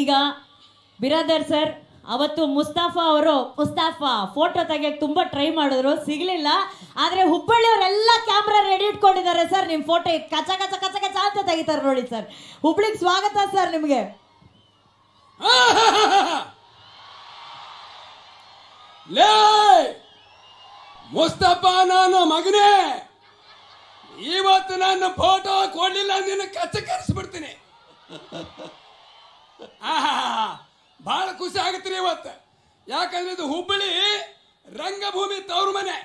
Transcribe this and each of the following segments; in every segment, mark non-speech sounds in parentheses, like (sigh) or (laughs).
ಈಗ ಬಿರಾದರ್ ಸರ್, ಅವತ್ತು ಮುಸ್ತಾಫಾ ಅವರು, ಮುಸ್ತಾಫಾ ಫೋಟೋ ತೆಗಿಯಕ್ಕೆ ತುಂಬಾ ಟ್ರೈ ಮಾಡಿದ್ರು, ಸಿಗ್ಲಿಲ್ಲ. ಆದ್ರೆ ಹುಬ್ಬಳ್ಳಿಯವರೆಲ್ಲ ಕ್ಯಾಮ್ರಾ ರೆಡಿ ಇಟ್ಕೊಂಡಿದ್ದಾರೆ ಸರ್, ನಿಮ್ ಫೋಟೋ ಕಚ ಕಚ ಕಚ ಕಚ ಅಂತ ತೆಗಿತಾರೆ ನೋಡಿ ಸರ್. ಹುಬ್ಳಿಗೆ ಸ್ವಾಗತ ಸರ್ ನಿಮ್ಗೆ. (laughs) ಲೇ! ಮುಸ್ತಫಾ ನಾನು ಮಗನೇ. ಇವತ್ತು ನಾನು ಫೋಟೋ ಕೊಡ್ಲಿಲ್ಲ, ನಿನ್ನ ಕಚ್ಚ ಕರೆಸ್ಬಿಡ್ತೀನಿ. (laughs) ಬಹಳ ಖುಷಿ ಆಗತ್ರಿ ಇವತ್ತು. ಯಾಕಂದ್ರೆ ಇದು ಹುಬ್ಬಳ್ಳಿ ರಂಗಭೂಮಿ ತವರು ಮನೆ.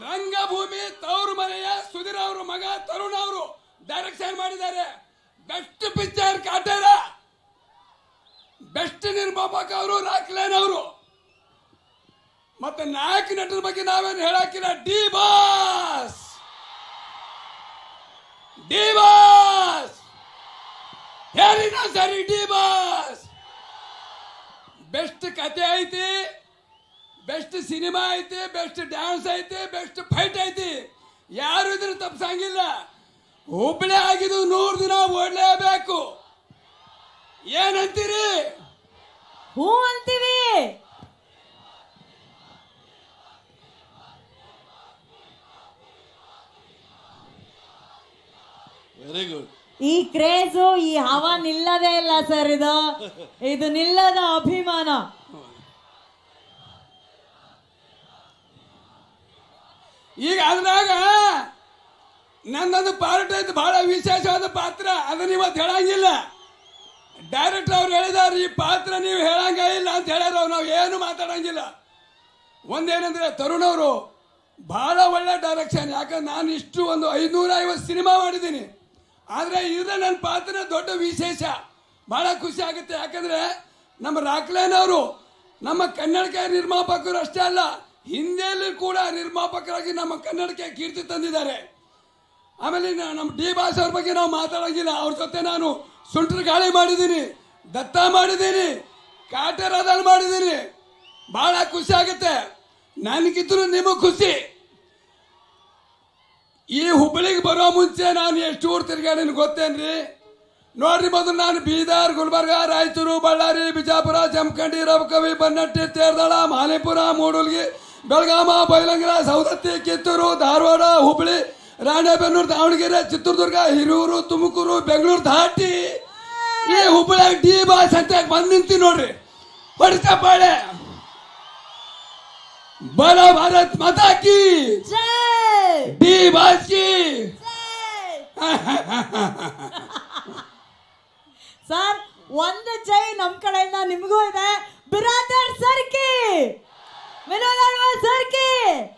ರಂಗಭೂಮಿ ತವರು ಮನೆಯ ಸುಧೀರ್ ಅವರು ಮಗ ತರುಣ್ ಅವರು ಡೈರೆಕ್ಷನ್ ಮಾಡಿದ್ದಾರೆ. Best picture Kaatera. ಬೆಸ್ಟ್ ನಿರ್ಮಾಪಕ ಅವರು ರಾಕ್ಲೇನ್ ಅವರು. ಮತ್ತೆ ನಾಯಕ ನಟರ ಬಗ್ಗೆ ನಾವೇನು ಹೇಳಕ್ಕಿಲ್ಲ. D boss. D boss. ಹೇರಿನ ಸರಿ ಡಿ ಬಾಸ್ ಬೆಸ್ಟ್ ಕತೆ ಐತಿ ಬೆಸ್ಟ್ ಸಿನಿಮಾ ಐತಿ ಬೆಸ್ಟ್ ಡ್ಯಾನ್ಸ್ ಐತಿ ಬೆಸ್ಟ್ ಫೈಟ್ ಐತಿ. ಯಾರು ಇದ್ರ ತಪ್ಸಂಗಿಲ್ಲ. ಹುಬ್ಬಳ್ಳಿ ಆಗಿದ್ದು ನೂರು ದಿನ ಓಡ್ಲೇಬೇಕು. ಏನಂತೀರಿ? ಹೂ ಅಂತೀವಿ. ವೆರಿ ಗುಡ್ ಈ ಕ್ರೇಜು, ಈ ಹವ ನಿಲ್ಲದೇ ಇಲ್ಲ ಸರ್ ಇದು. ಇದು ನಿಲ್ಲದ ಅಭಿಮಾನ. ಈಗ ಅದ್ರಾಗ ನನ್ನೊಂದು ಪಾರ್ಟ್ ಐತೆ, ಬಹಳ ವಿಶೇಷವಾದ ಪಾತ್ರ. ಅದನ್ನ ಇವತ್ತು ಹೇಳಂಗಿಲ್ಲ. ಡೈರೆಕ್ಟ್ ಅವ್ರು ಹೇಳಿದಾರೆ, ಈ ಪಾತ್ರ ನೀವು ಹೇಳಂಗ ಇಲ್ಲ ಅಂತ ಹೇಳ್ಯಾರ ನಾವು ಏನು ಮಾತಾಡಂಗಿಲ್ಲ. ಒಂದೇನಂದ್ರೆ, ತರುಣ್ ಅವರು ಬಹಳ ಒಳ್ಳೆ ಡೈರೆಕ್ಷನ್ ಯಾಕಂದ್ರೆ ನಾನು ಇಷ್ಟು ಒಂದು ಐನೂರ ಐವತ್ತು ಸಿನಿಮಾ ಮಾಡಿದ್ದೀನಿ. ಆದರೆ ಇದ್ರೆ ನನ್ನ ಪಾತ್ರ ದೊಡ್ಡ ವಿಶೇಷ. ಬಹಳ ಖುಷಿ ಆಗುತ್ತೆ. ಯಾಕಂದ್ರೆ ನಮ್ಮ ರಾಕ್ಲೇನ್ ಅವರು ನಮ್ಮ ಕನ್ನಡಕ್ಕೆ ನಿರ್ಮಾಪಕರು ಅಷ್ಟೇ ಅಲ್ಲ, ಹಿಂದಿಯಲ್ಲಿ ಕೂಡ ನಿರ್ಮಾಪಕರಾಗಿ ನಮ್ಮ ಕನ್ನಡಕ್ಕೆ ಕೀರ್ತಿ ತಂದಿದ್ದಾರೆ. ಆಮೇಲೆ ನಮ್ಮ ಡಿ ಭಾಷೆ ಅವ್ರ ಬಗ್ಗೆ ನಾವು ಮಾತಾಡೋಂಗಿಲ್ಲ. ಅವ್ರ ಜೊತೆ ನಾನು ಸುಂಟ್ರ ಗಾಳಿ ಮಾಡಿದ್ದೀನಿ, ದತ್ತ ಮಾಡಿದ್ದೀನಿ ಕಾಟರಾದಲ್ಲಿ ಮಾಡಿದ್ದೀನಿ. ಭಾಳ ಖುಷಿ ಆಗುತ್ತೆ. ನನಗಿದ್ರು ನಿಮಗೆ ಖುಷಿ. ಈ ಹುಬ್ಬಳ್ಳಿಗೆ ಬರೋ ಮುಂಚೆ ನಾನು ಎಷ್ಟು ಊರು ತಿರ್ಗಾಡಿನ ಗೊತ್ತೇನ್ರಿ? ನೋಡ್ರಿ ಮೊದಲು ನಾನು ಬೀದರ್, ಗುಲ್ಬರ್ಗ, ರಾಯಚೂರು, ಬಳ್ಳಾರಿ, ಬಿಜಾಪುರ, ಜಮಖಂಡಿ, ರಬಕವಿ, ಬನ್ನಟ್ಟಿ, ತೇರ್ದಳ, ಮಾಲಿಪುರ, ಮೂಡುಲ್ಗಿ, ಬೆಳಗಾಮ, ಬೈಲಂಗಿರ ಸೌದತ್ತಿ ಕಿತ್ತೂರು, ಧಾರವಾಡ, ಹುಬ್ಬಳ್ಳಿ, ರಾಣೆಬೆನ್ನೂರು, ದಾವಣಗೆರೆ, ಚಿತ್ರದುರ್ಗ, ಹಿರೂರು, ತುಮಕೂರು, ಬೆಂಗಳೂರು ದಾಟಿ ಈ ಹುಬ್ಬಳ್ಳಿ ಡಿ ಬಾಸ್ ಅಂತ ಬಂದ್ ನಿಂತಿ ನೋಡ್ರಿ. ಹೊಡಿತ ಪಾಳೆ ಬಲ ಭಾರತ ಮಾತಾ ಕಿ! ಜೈ! ಡಿ ಬಾಸ್ ಕಿ! ಸರ್ ಒಂದು ಜೈ ನಮ್ ಕಡೆಯಿಂದ ನಿಮಗೂ ಇದೆ.